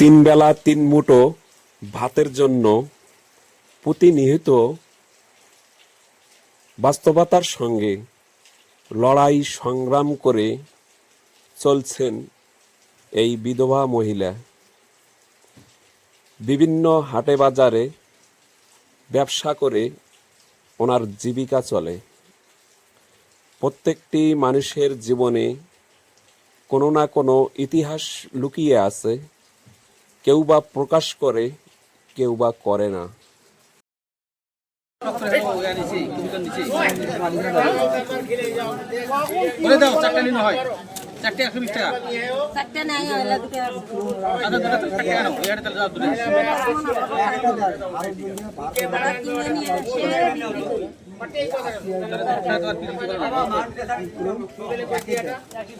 তিন বেলা তিন মুঠো ভাতের জন্য প্রতিনিয়ত বাস্তবতার সঙ্গে লড়াই সংগ্রাম করে চলছেন এই বিধবা মহিলা। বিভিন্ন হাটে বাজারে ব্যবসা করে ওনার জীবিকা চলে। প্রত্যেকটি মানুষের জীবনে কোনো না কোনো ইতিহাস লুকিয়ে আছে। কেউ বা প্রকাশ করে কেউ বা করে না। হয়। টাকা।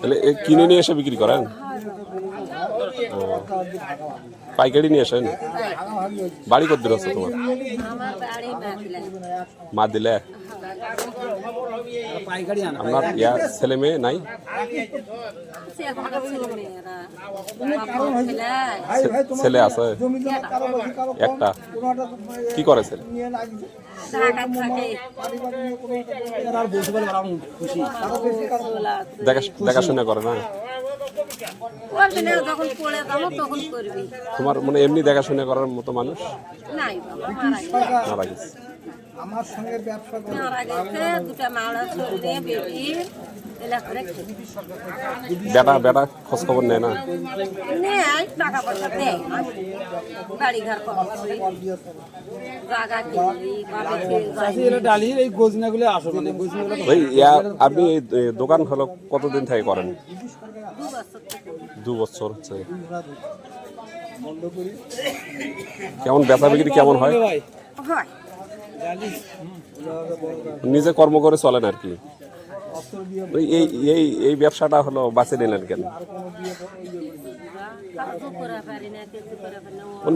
তাহলে কিনে নিয়ে এসে বিক্রি করি। তাহলে নিয়ে এসে বিক্রি করেন পাইকারি নিয়ে আসেন? বাড়ি করতে আছে তোমার? মা দিলে আপনার ইয়া ছেলে মেয়ে নাই? ছেলে আছে। একটা। কি করে ছেলে? দেখাশোনা করে না? করবি না যখন পড়ে যাব তখন করবি। তোমার মানে এমনি দেখাশোনা করার মতো মানুষ? মারা গেছে। আমার সঙ্গে ব্যবসা করে। দুটা মাওড়া বেটি বেটা বেটা খোঁজ খবর নেয় না? টাকা পয়সা দেয় বাড়ি। ঘর মানে আপনি দোকান হলো কতদিন থেকে করেন? দু বছর থেকে। দু বছর হচ্ছে কেমন বেচা বিক্রি কেমন হয়। নিজে কর্ম করে চলেন আর কি। এই এই এই ব্যবসাটা হলো বাঁচে নিলেন কেন?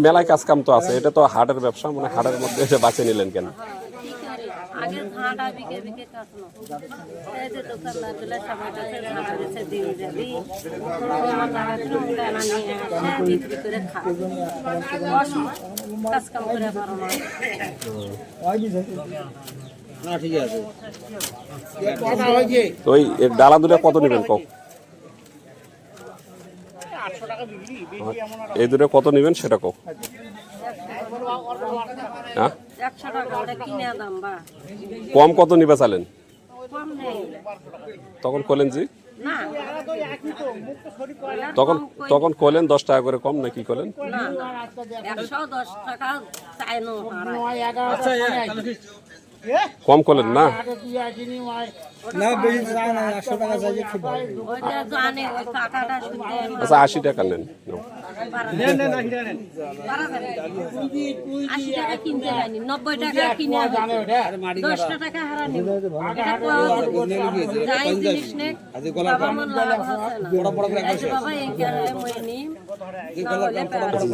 মেলায় কাজ কাম তো আছে, এটা তো হাটের ব্যবসা মানে হাটের মধ্যে বাঁচে নিলেন কেন? আগে ধাঁটা বিকে বিকে কাটলো। এই যে দোকানদার সবাইটা বেছে দিয়ে যাবি আমার টাকা ছিল টানা নিয়ে আসে বিক্রি করে খা অসুখ কাজ কাম করে পারো না না ঠিক আছে তো ওই ডালা দুটো কত নেবেন কক এই দুটো কত নেবেন সেটা কক হ্যাঁ? কম কত নিবে চালেন? তখন কলেন জি? তখন তখন কলেন দশ টাকা করে কম নাকি কলেন টাকা কম কলেন না? আচ্ছা আশি টাকা নেন।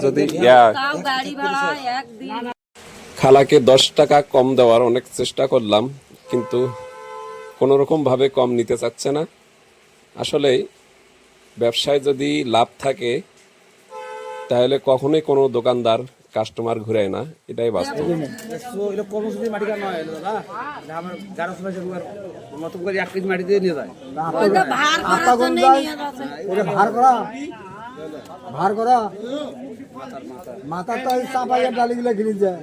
যদি খালাকে দশ টাকা কম দেওয়ার অনেক চেষ্টা করলাম কিন্তু কোনো রকম ভাবে কম নিতে চাচ্ছে না। আসলে ব্যবসায় যদি লাভ থাকে তাহলে কখনোই কোনো দোকানদার কাস্টমার ঘুরায় না এটাই বাস্তব। নয় যায়। ভার করা? ভার করা মাথা তো চাপাইয়া ডালিগুলা কিনে যায়